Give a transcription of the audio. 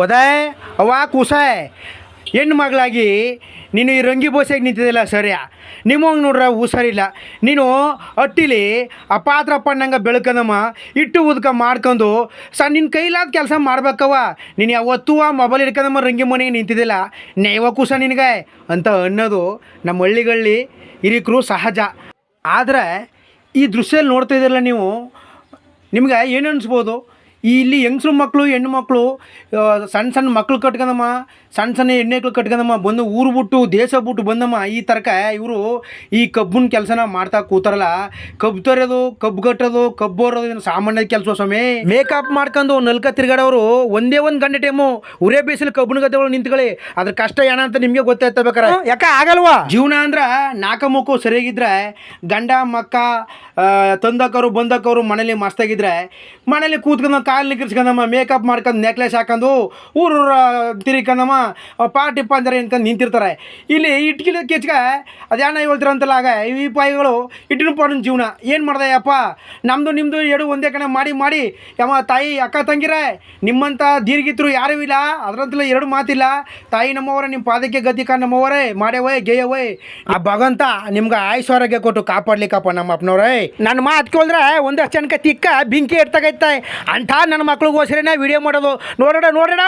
ಹೋದೆ? ಅವ್ವ ಕೂಸಾಯ್ ಹೆಣ್ಣು ಮಗಳಾಗಿ, ನೀನು ಈ ರಂಗಿ ಬೋಸೆಗೆ ನಿಂತಿದ್ದಿಲ್ಲ ಸರಿಯ? ನಿಮ್ಮಂಗೆ ನೋಡ್ರೆ ಹುಷಾರಿಲ್ಲ ನೀನು ಅಟ್ಟಿಲಿ ಆ ಪಾತ್ರ ಪಣ್ಣಂಗೆ ಬೆಳ್ಕೊಂಡಮ್ಮ ಇಟ್ಟು ಉದ್ಕ ಮಾಡ್ಕೊಂಡು ಸ ನಿನ್ನ ಕೈಲಾದ ಕೆಲಸ ಮಾಡ್ಬೇಕವ್ವ. ನೀನು ಯಾವತ್ತೂ ಆ ಮೊಬೈಲ್ ಹಿಡ್ಕೊಂಡಮ್ಮ ರಂಗಿ ಮನೆಗೆ ನಿಂತಿದ್ದಿಲ್ಲ. ನೇವ ಕೂಸ ನಿನಗೆ ಅಂತ ಅನ್ನೋದು ನಮ್ಮ ಹಳ್ಳಿಗಳಲ್ಲಿ ಹಿರಿಕರು ಸಹಜ. ಆದರೆ ಈ ದೃಶ್ಯಲ್ಲಿ ನೋಡ್ತಾ ಇದ್ದೀರಲ್ಲ ನೀವು, ನಿಮಗೆ ಏನು ಅನಿಸ್ಬೋದು? ಇಲ್ಲಿ ಹೆಂಗಸ್ರು ಮಕ್ಕಳು ಹೆಣ್ಣು ಮಕ್ಕಳು ಸಣ್ಣ ಸಣ್ಣ ಮಕ್ಳು ಕಟ್ಕೊಂಡಮ್ಮ ಸಣ್ಣ ಸಣ್ಣ ಹೆಣ್ಣೆಕ್ಳು ಕಟ್ಕೊಂಡಮ್ಮ ಬಂದು ಊರು ಬಿಟ್ಟು ದೇಶ ಬಿಟ್ಟು ಬಂದಮ್ಮ ಈ ತರಕ ಇವರು ಈ ಕಬ್ಬಿನ ಕೆಲಸನ ಮಾಡ್ತಾ ಕೂತಾರಲ್ಲ. ಕಬ್ಬು ತರೋದು ಕಬ್ಬು ಕಟ್ಟೋದು ಕಬ್ಬು ಹೊರೋದು ಸಾಮಾನ್ಯ ಕೆಲಸ ಸ್ವಾಮಿ. ಮೇಕಪ್ ಮಾಡ್ಕೊಂಡು ನಲ್ಕ ತಿರ್ಗಾಡೋರು ಒಂದೇ ಒಂದು ಗಂಟೆ ಟೈಮು ಉರೇ ಬೇಸಲು ಕಬ್ಬಿನ ಗದ್ದೆಗಳು ನಿಂತ್ಕೊಳ್ಳಿ. ಅದ್ರ ಕಷ್ಟ ಏನ ಅಂತ ನಿಮಗೆ ಗೊತ್ತಾಯ್ತಬೇಕಾರೆ ಯಾಕೆ ಆಗಲ್ವಾ? ಜೀವನ ಅಂದ್ರೆ ನಾಲ್ಕು ಮುಕ್ಕು ಸರಿಯಾಗಿದ್ರೆ ಗಂಡ ಮಕ್ಕ ತಂದಕ್ಕವರು ಬಂದಕ್ಕವರು ಮನೇಲಿ ಮಸ್ತಾಗಿದ್ರೆ ಮನೇಲಿ ಕೂತ್ಕೊಂಡು ಕಾಲು ನಿಗ್ಸ್ಕೊಂಡಮ್ಮ ಮೇಕಪ್ ಮಾಡ್ಕೊಂಡು ನೆಕ್ಲೆಸ್ ಹಾಕೊಂಡು ಊರು ತಿರ್ಕೊಂಡಮ್ಮ ಪಾರ್ಟಿ ಪಂಜರ ಇನ್ಕೊಂಡು ನಿಂತಿರ್ತಾರೆ. ಇಲ್ಲಿ ಇಟ್ಕಿಲ ಕೆಚ್ಕ ಅದೇನ ಹೇಳ್ತಿರಂತಲ್ಲ ಆಗ ಈ ಪಾಯಿಗಳು ಇಟ್ಟಿನ ಪಾಡಿನ ಜೀವನ. ಏನು ಮಾಡ್ದೆ ಯಪ್ಪ ನಮ್ಮದು ನಿಮ್ಮದು ಎರಡು ಒಂದೇ ಕಡೆ ಮಾಡಿ ಮಾಡಿ, ಯಮ್ಮ ತಾಯಿ ಅಕ್ಕ ತಂಗಿರ ನಿಮ್ಮಂಥ ದೀರ್ಘಿತರು ಯಾರೂ ಇಲ್ಲ, ಅದರಂತಲೇ ಎರಡು ಮಾತಿಲ್ಲ. ತಾಯಿ ನಮ್ಮವರೇ ನಿಮ್ಮ ಪಾದಕ್ಕೆ ಗತಿಕ ನಮ್ಮವರೇ ಮಾಡೇವೇ ಗೇಯವೇ. ಆ ಭಗವಂತ ನಿಮ್ಗೆ ಆಯುಷ್ವರಾಗ್ಯ ಕೊಟ್ಟು ಕಾಪಾಡ್ಲಿಕ್ಕಪ್ಪ ನಮ್ಮ ಅಪ್ಪನವ್ರೇ ನನ್ನ ಮಾತು ಕೇಳಿದ್ರೆ ಒಂದಷ್ಟು ಜನಕ್ಕೆ ತಿಕ್ಕ, ಬೆಂಕಿ ಇಡ್ತಾಗೈತೆ ಅಂಥ ನನ್ನ ಮಕ್ಳಿಗೋಸ್ಕರನೇ ವಿಡಿಯೋ ಮಾಡೋದು. ನೋಡೋಣ ನೋಡೋಣ.